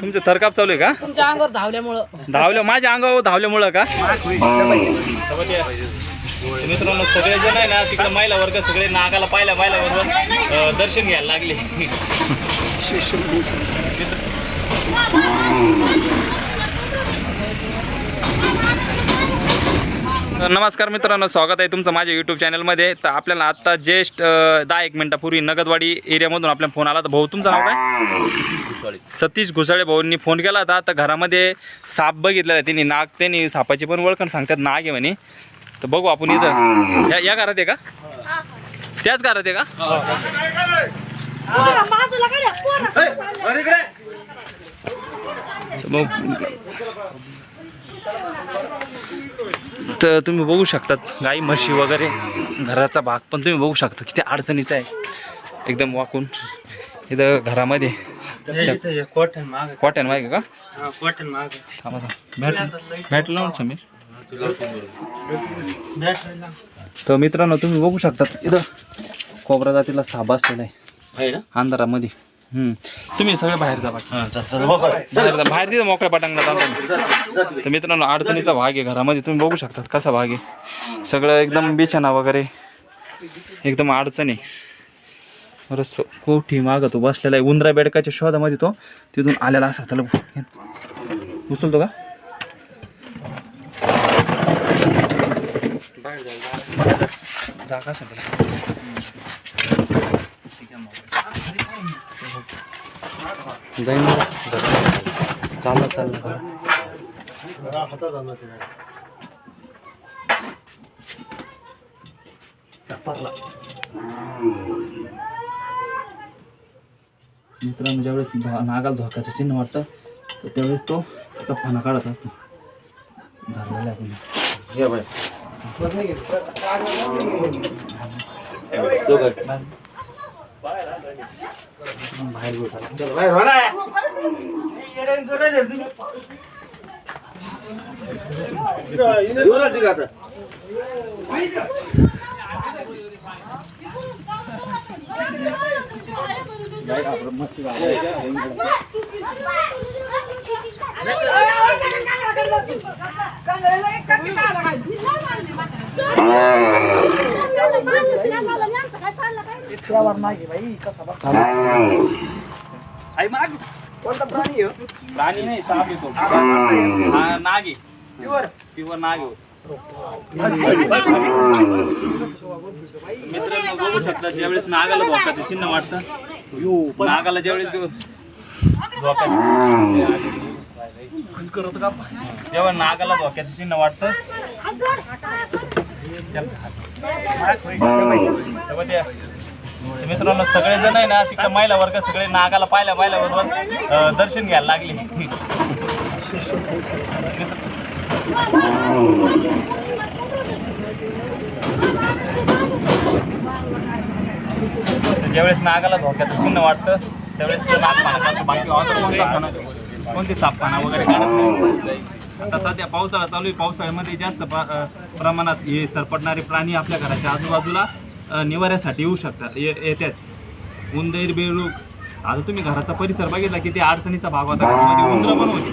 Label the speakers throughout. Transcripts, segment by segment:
Speaker 1: तुमचं थरकाप चालू आहे का?
Speaker 2: तुमच्या अंगावर धावल्यामुळं.
Speaker 1: धावल्या माझ्या अंगावर धावल्यामुळं का? मित्रांनो सगळे जण आहे ना तिकडे महिला वर्ग सगळे नागाला पाहिल्या पाहिल्या बरोबर दर्शन घ्यायला लागले. तर नमस्कार मित्रांनो स्वागत आहे तुमचं माझ्या यूट्यूब चॅनलमध्ये तर आपल्याला आत्ता जस्ट दहा एक मिनटापूर्वी नगदवाडी एरियामधून आपल्याला फोन आला तर भाऊ तुमचं नाव काय? सतीश घुसाळे भाऊंनी फोन केला होता. तर घरामध्ये साप बघितलेला आहे त्यांनी नाग त्यांनी सापाची पण ओळखण सांगतात नाग आहे म्हणे. तर बघू आपण इथं. या या घरात आहे का? त्याच घरात आहे का? मग तर तुम्ही बघू शकतात गाई म्हशी वगैरे घराचा भाग पण तुम्ही बघू शकता. किती अडचणीचा आहे. एकदम वाकून. इथं घरामध्ये.
Speaker 3: कॉटन माग.
Speaker 1: कॉटन का?
Speaker 3: कॉटन माग.
Speaker 1: थांबा थांबा. बॅट बॅट लावून समीर. तर मित्रांनो तुम्ही बघू शकतात इथं कोबरा जातीला साप असलेला आहे. अंधारामध्ये. हम्म. तुम्ही सगळे बाहेर जा बाकी. बाहेर जा. बाहेर तिथं मोकळ्या पटांगणात आणतो तर मित्रांनो अडचणीचा भाग आहे घरामध्ये. तुम्ही बघू शकतात कसा भाग आहे. सगळं एकदम बिछाना वगैरे. एकदम अडचण. बरं कोठी मागं तो बसलेला आहे. उंदरा बेडकाच्या शोधामध्ये तो. तिथून आलेला असा. त्याला उचलतो का? जा का जाईन चालला चालला मित्रांनो ज्यावेळेस नागाला धोक्याचं चिन्ह वाटतं तर त्यावेळेस तो त्याचा फणा काढत असतो. धरलेला आपण बाहेर गयो हाम्रो मच्छी भाइ इतरावर नाही भाई कसा आई माग कोणता प्राणी आहे प्राणी नाही साप येतो हा, नाग आहे प्युअर नाग आहे मित्रांनो बघू शकता ज्यावेळेस नागाला धोकाचं चिन्ह वाटतं नागाला ज्यावेळेस धोका जेव्हा नागाला धोक्याचं चिन्ह वाटतं तेव्हा ते- तर मित्रांनो सगळेजण आहे ना तिकडं महिला वर्ग सगळे नागाला पाहिल्या पाहिल्या बरोबर दर्शन घ्यायला लागले. ज्यावेळेस नागाला धोक्याचं चिन्ह वाटतं त्यावेळेस नाग पाहणं बाकी ऑर्डर कोणते सापखाना वगैरे काढत नाही. आता सध्या पावसाळा चालू आहे. पावसाळ्यामध्ये जास्त प्र- प्रमाणात हे सरपटणारे प्राणी आपल्या घराच्या आजूबाजूला निवाऱ्यासाठी येऊ शकतात. ये येत्याच. उंदीर बेळूक आता तुम्ही घराचा परिसर बघितला किती अडचणीचा भाग होता. घरामध्ये उंदरं पण होती.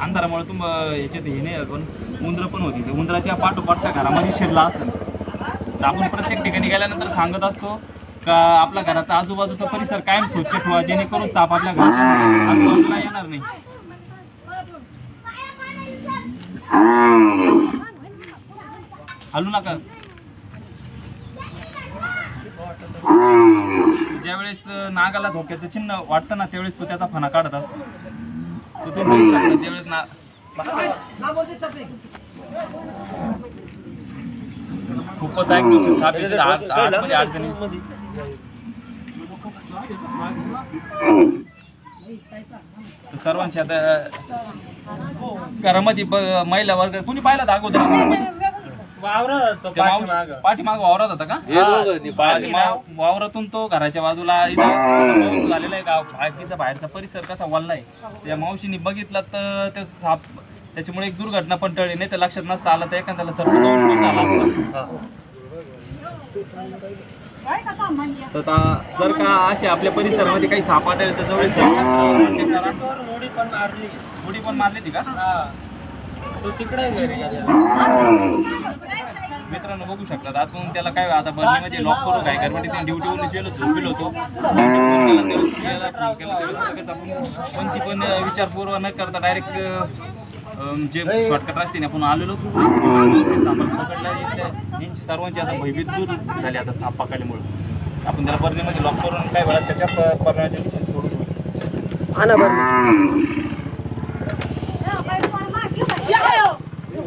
Speaker 1: अंधारामुळे तुम याच्यात हे नाही पण उंदरं पण होती. ते उंदराच्या पाठोपाठ त्या घरामध्ये शिरला असेल. तर आपण प्रत्येक ठिकाणी गेल्यानंतर सांगत असतो का आपल्या घराचा आजूबाजूचा परिसर कायम स्वच्छ ठेवा जेणेकरून साप आपल्या घराच्या आजूबाजूला येणार नाही. हलू नका. ज्यावेळेस नागाला धोक्याचं चिन्ह वाटतं ना त्यावेळेस तो त्याचा फणा काढत असतो. तो शकता त्यावेळेस ना खूपच ऐकलो साप येते आत- आतमध्ये अडचणी. तर सर्वांची आता घरामध्ये ब- महिला वर्ग कुणी पाहिला होता मावशी- पाठीमागं. वावरात होता का? पाठीमागं. वावरातून तो घराच्या बाजूला इथं पाऊस झालेला आहे गाव. बाकीचा बाहेरचा परिसर कसा आहे. त्या मावशीने बघितला तर ते साप त्याच्यामुळे एक दुर्घटना पण टळली. नाही तर लक्षात नसता आलं तर एखाद्याला सर्व झाला असता. तर आता जर का असे आपल्या परिसरामध्ये काही साप आढळले तर जवळ
Speaker 3: उडी पण मारली.
Speaker 1: उडी पण मारली ती का?
Speaker 3: हा. तो तिकडे
Speaker 1: मित्रांनो बघू शकतात आपण त्याला काय आता बर्नीमध्ये लॉक करू काय? कारण तिथे ड्युटीवर गेलो झोपिलो होतो. केला कोणती पण विचारपूर्व न करता डायरेक्ट जे शॉर्टकट असते ना आपण आलेलो सापड पकडला यांची सर्वांची आता भयभीत दूर झाली आता साप पकडल्यामुळे आपण त्याला बर्नीमध्ये लॉक करून काय वेळा त्याच्या प- परवान्याच्या दिशेने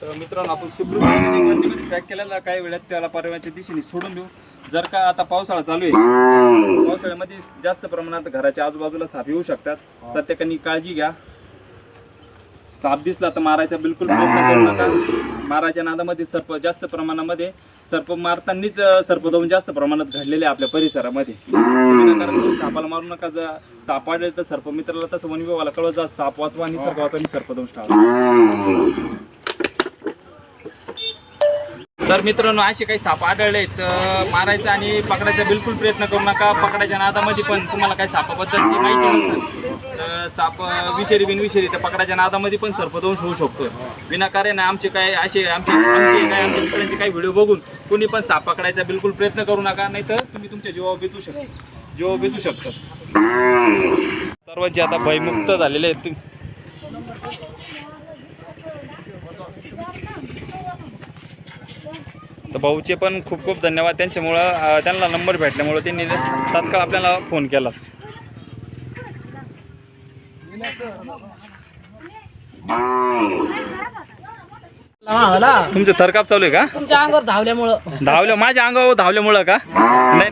Speaker 1: तर मित्रांनो आपण सुखरूप पॅक केलेला काही वेळात त्याला परवाच्या दिशेने सोडून देऊ. जर का आता पावसाळा चालू आहे पावसाळ्यामध्ये जास्त प्रमाणात घराच्या आजूबाजूला साप येऊ शकतात. प्रत्येकाने काळजी घ्या. साप दिसला तर मारायचा बिलकुल प्रयत्न करू नका. मारायच्या नादामध्ये सर्प जास्त प्रमाणामध्ये सर्प मारतानीच अं, सर्पदोन जास्त प्रमाणात घडलेले आपल्या परिसरामध्ये. सापाला मारू नका जर साप तर सर्प मित्राला तसं वन विभागाला कळवत जा साप वाचवा सर्प वाचवा आणि सर्पदंश टाळा. तर मित्रांनो असे काही साप आढळले तर मारायचा आणि पकडायचा बिलकुल प्रयत्न करू नका. पकडायच्या नादामध्ये पण तुम्हाला काही सापाबद्दलची माहिती नसेल. साप विषारी बिनविषारी तर पकडायच्या नादामध्ये पण सर्पदंश होऊ शकतो विनाकारण आमचे काय असे आमचे आमचे काय आमच्या मित्रांचे काही व्हिडिओ बघून कुणी पण साप पकडायचा बिलकुल प्रयत्न करू नका नाही तर तुम्ही तुमच्या जीवावर बेतू शकता जीवावर बेतू सर्व सर्वांचे आता भयमुक्त झालेले आहेत तर भाऊचे पण खूप खूप धन्यवाद. त्यांच्यामुळं त्यांना नंबर भेटल्यामुळं त्यांनी तात्काळ आपल्याला फोन केला. तुमचं थरकाप चालू आहे का?
Speaker 2: तुमच्या अंगावर धावल्यामुळं.
Speaker 1: धावल्या माझ्या अंगावर धावल्यामुळं का? नाही.